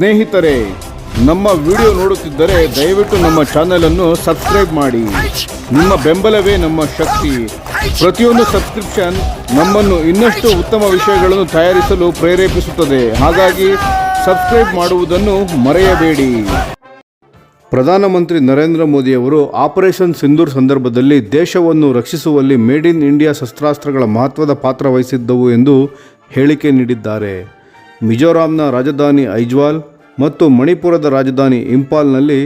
ಸ್ನೇಹಿತರೆ, ನಮ್ಮ ವಿಡಿಯೋ ನೋಡುತ್ತಿದ್ದರೆ ದಯವಿಟ್ಟು ನಮ್ಮ ಚಾನೆಲ್ ಅನ್ನು ಸಬ್ಸ್ಕ್ರೈಬ್ ಮಾಡಿ. ನಿಮ್ಮ ಬೆಂಬಲವೇ ನಮ್ಮ ಶಕ್ತಿ. ಪ್ರತಿಯೊಂದು ಸಬ್ಸ್ಕ್ರಿಪ್ಷನ್ ನಮ್ಮನ್ನು ಇನ್ನಷ್ಟು ಉತ್ತಮ ವಿಷಯಗಳನ್ನು ತಯಾರಿಸಲು ಪ್ರೇರೇಪಿಸುತ್ತದೆ. ಹಾಗಾಗಿ ಸಬ್ಸ್ಕ್ರೈಬ್ ಮಾಡುವುದನ್ನು ಮರೆಯಬೇಡಿ. ಪ್ರಧಾನಮಂತ್ರಿ ನರೇಂದ್ರ ಮೋದಿಯವರು ಆಪರೇಷನ್ ಸಿಂಧೂರ್ ಸಂದರ್ಭದಲ್ಲಿ ದೇಶವನ್ನು ರಕ್ಷಿಸುವಲ್ಲಿ ಮೇಡ್ ಇನ್ ಇಂಡಿಯಾ ಶಸ್ತ್ರಾಸ್ತ್ರಗಳ ಮಹತ್ವದ ಪಾತ್ರ ವಹಿಸಿದ್ದವು ಎಂದು ಹೇಳಿಕೆ ನೀಡಿದ್ದಾರೆ. ಮಿಜೋರಾಂನ ರಾಜಧಾನಿ ಐಜ್ವಾಲ್ ಮತ್ತು ಮಣಿಪುರದ ರಾಜಧಾನಿ ಇಂಪಾಲ್ನಲ್ಲಿ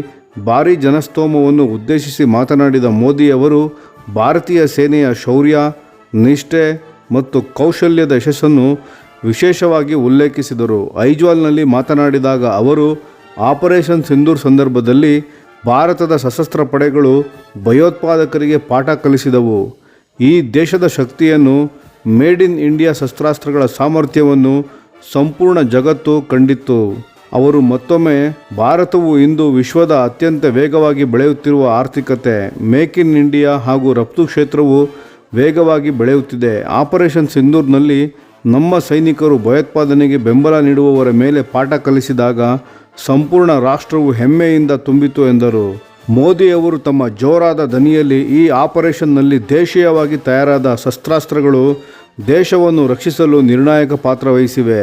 ಭಾರೀ ಜನಸ್ತೋಮವನ್ನು ಉದ್ದೇಶಿಸಿ ಮಾತನಾಡಿದ ಮೋದಿ ಅವರು, ಭಾರತೀಯ ಸೇನೆಯ ಶೌರ್ಯ, ನಿಷ್ಠೆ ಮತ್ತು ಕೌಶಲ್ಯದ ಯಶಸ್ಸನ್ನು ವಿಶೇಷವಾಗಿ ಉಲ್ಲೇಖಿಸಿದರು. ಐಜ್ವಾಲ್ನಲ್ಲಿ ಮಾತನಾಡಿದಾಗ ಅವರು, ಆಪರೇಷನ್ ಸಿಂಧೂರ್ ಸಂದರ್ಭದಲ್ಲಿ ಭಾರತದ ಸಶಸ್ತ್ರ ಪಡೆಗಳು ಭಯೋತ್ಪಾದಕರಿಗೆ ಪಾಠ ಕಲಿಸಿದವು. ಈ ದೇಶದ ಶಕ್ತಿಯನ್ನು ಮೇಡ್ ಇನ್ ಇಂಡಿಯಾ ಶಸ್ತ್ರಾಸ್ತ್ರಗಳ ಸಾಮರ್ಥ್ಯವನ್ನು ಸಂಪೂರ್ಣ ಜಗತ್ತು ಕಂಡಿತ್ತು. ಅವರು ಮತ್ತೊಮ್ಮೆ, ಭಾರತವು ಇಂದು ವಿಶ್ವದ ಅತ್ಯಂತ ವೇಗವಾಗಿ ಬೆಳೆಯುತ್ತಿರುವ ಆರ್ಥಿಕತೆ, ಮೇಕ್ ಇನ್ ಇಂಡಿಯಾ ಹಾಗೂ ರಫ್ತು ಕ್ಷೇತ್ರವು ವೇಗವಾಗಿ ಬೆಳೆಯುತ್ತಿದೆ. ಆಪರೇಷನ್ ಸಿಂಧೂರ್ನಲ್ಲಿ ನಮ್ಮ ಸೈನಿಕರು ಭಯೋತ್ಪಾದನೆಗೆ ಬೆಂಬಲ ನೀಡುವವರ ಮೇಲೆ ಪಾಠ ಕಲಿಸಿದಾಗ ಸಂಪೂರ್ಣ ರಾಷ್ಟ್ರವು ಹೆಮ್ಮೆಯಿಂದ ತುಂಬಿತು ಎಂದರು. ಮೋದಿಯವರು ತಮ್ಮ ಜೋರಾದ ದನಿಯಲ್ಲಿ ಈ ಆಪರೇಷನ್ನಲ್ಲಿ ದೇಶೀಯವಾಗಿ ತಯಾರಾದ ಶಸ್ತ್ರಾಸ್ತ್ರಗಳು ದೇಶವನ್ನು ರಕ್ಷಿಸಲು ನಿರ್ಣಾಯಕ ಪಾತ್ರ ವಹಿಸಿವೆ.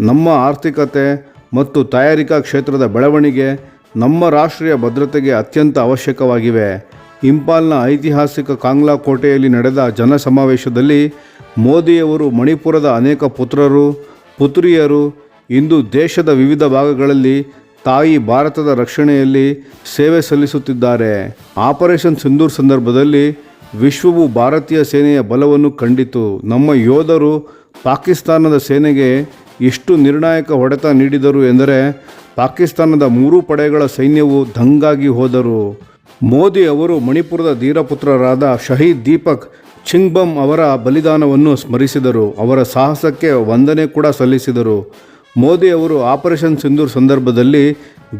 ನಮ್ಮ ಆರ್ಥಿಕತೆ ಮತ್ತು ತಯಾರಿಕಾ ಕ್ಷೇತ್ರದ ಬೆಳವಣಿಗೆ ನಮ್ಮ ರಾಷ್ಟ್ರೀಯ ಭದ್ರತೆಗೆ ಅತ್ಯಂತ ಅವಶ್ಯಕವಾಗಿವೆ. ಇಂಪಾಲ್ನ ಐತಿಹಾಸಿಕ ಕಾಂಗ್ಲಾ ಕೋಟೆಯಲ್ಲಿ ನಡೆದ ಜನಸಮಾವೇಶದಲ್ಲಿ ಮೋದಿಯವರು, ಮಣಿಪುರದ ಅನೇಕ ಪುತ್ರರು, ಪುತ್ರಿಯರು, ಇಂದು ದೇಶದ ವಿವಿಧ ಭಾಗಗಳಲ್ಲಿ ತಾಯಿ ಭಾರತದ ರಕ್ಷಣೆಯಲ್ಲಿ ಸೇವೆ ಸಲ್ಲಿಸುತ್ತಿದ್ದಾರೆ. ಆಪರೇಷನ್ ಸಿಂಧೂರ್ ಸಂದರ್ಭದಲ್ಲಿ ವಿಶ್ವವು ಭಾರತೀಯ ಸೇನೆಯ ಬಲವನ್ನು ಕಂಡಿತು. ನಮ್ಮ ಯೋಧರು ಪಾಕಿಸ್ತಾನದ ಸೇನೆಗೆ ಎಷ್ಟು ನಿರ್ಣಾಯಕ ಹೊಡೆತ ನೀಡಿದರು ಎಂದರೆ ಪಾಕಿಸ್ತಾನದ ಮೂರೂ ಪಡೆಗಳ ಸೈನ್ಯವು ದಂಗಾಗಿ ಹೋದರು. ಮೋದಿ ಅವರು ಮಣಿಪುರದ ಧೀರಪುತ್ರರಾದ ಶಹೀದ್ ದೀಪಕ್ ಚಿಂಗ್ಬಮ್ ಅವರ ಬಲಿದಾನವನ್ನು ಸ್ಮರಿಸಿದರು. ಅವರ ಸಾಹಸಕ್ಕೆ ವಂದನೆ ಕೂಡ ಸಲ್ಲಿಸಿದರು. ಮೋದಿ ಅವರು ಆಪರೇಷನ್ ಸಿಂಧೂರ್ ಸಂದರ್ಭದಲ್ಲಿ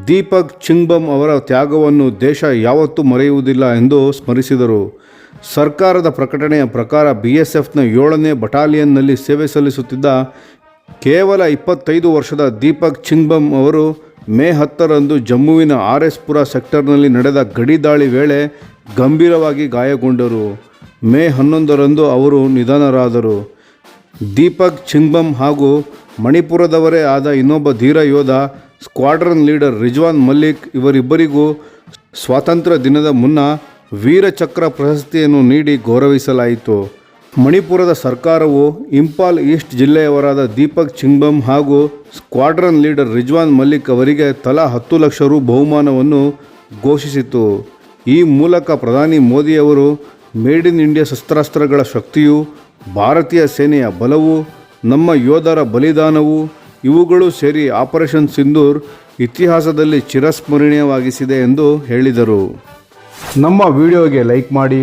ದೀಪಕ್ ಚಿಂಗ್ಬಮ್ ಅವರ ತ್ಯಾಗವನ್ನು ದೇಶ ಯಾವತ್ತೂ ಮರೆಯುವುದಿಲ್ಲ ಎಂದು ಸ್ಮರಿಸಿದರು. ಸರ್ಕಾರದ ಪ್ರಕಟಣೆಯ ಪ್ರಕಾರ ಬಿ ಎಸ್ ಎಫ್ನ ಏಳನೇ ಬಟಾಲಿಯನ್ನಲ್ಲಿ ಸೇವೆ ಸಲ್ಲಿಸುತ್ತಿದ್ದ ಕೇವಲ ಇಪ್ಪತ್ತೈದು ವರ್ಷದ ದೀಪಕ್ ಚಿಂಗ್ಬಮ್ ಅವರು ಮೇ ಹತ್ತರಂದು ಜಮ್ಮುವಿನ ಆರ್ ಎಸ್ ಪುರ ಸೆಕ್ಟರ್ನಲ್ಲಿ ನಡೆದ ಗಡಿ ದಾಳಿ ವೇಳೆ ಗಂಭೀರವಾಗಿ ಗಾಯಗೊಂಡರು. ಮೇ ಹನ್ನೊಂದರಂದು ಅವರು ನಿಧನರಾದರು. ದೀಪಕ್ ಚಿಂಗ್ಬಮ್ ಹಾಗೂ ಮಣಿಪುರದವರೇ ಆದ ಇನ್ನೊಬ್ಬ ಧೀರ ಯೋಧ, ಸ್ಕ್ವಾಡ್ರನ್ ಲೀಡರ್ ರಿಜ್ವಾನ್ ಮಲ್ಲಿಕ್ ಇವರಿಬ್ಬರಿಗೂ ಸ್ವಾತಂತ್ರ್ಯ ದಿನದ ಮುನ್ನ ವೀರಚಕ್ರ ಪ್ರಶಸ್ತಿಯನ್ನು ನೀಡಿ ಗೌರವಿಸಲಾಯಿತು. ಮಣಿಪುರದ ಸರ್ಕಾರವು ಇಂಪಾಲ್ ಈಸ್ಟ್ ಜಿಲ್ಲೆಯವರಾದ ದೀಪಕ್ ಚಿಂಗ್ಬಮ್ ಹಾಗೂ ಸ್ಕ್ವಾಡ್ರನ್ ಲೀಡರ್ ರಿಜ್ವಾನ್ ಮಲ್ಲಿಕ್ ಅವರಿಗೆ ತಲಾ ಹತ್ತು ಲಕ್ಷ ರು ಬಹುಮಾನವನ್ನು ಘೋಷಿಸಿತು. ಈ ಮೂಲಕ ಪ್ರಧಾನಿ ಮೋದಿಯವರು ಮೇಡ್ ಇನ್ ಇಂಡಿಯಾ ಶಸ್ತ್ರಾಸ್ತ್ರಗಳ ಶಕ್ತಿಯು, ಭಾರತೀಯ ಸೇನೆಯ ಬಲವು, ನಮ್ಮ ಯೋಧರ ಬಲಿದಾನವು, ಇವುಗಳು ಸೇರಿ ಆಪರೇಷನ್ ಸಿಂಧೂರ್ ಇತಿಹಾಸದಲ್ಲಿ ಚಿರಸ್ಮರಣೀಯವಾಗಿಸಿದೆ ಎಂದು ಹೇಳಿದರು. ನಮ್ಮ ವಿಡಿಯೋಗೆ ಲೈಕ್ ಮಾಡಿ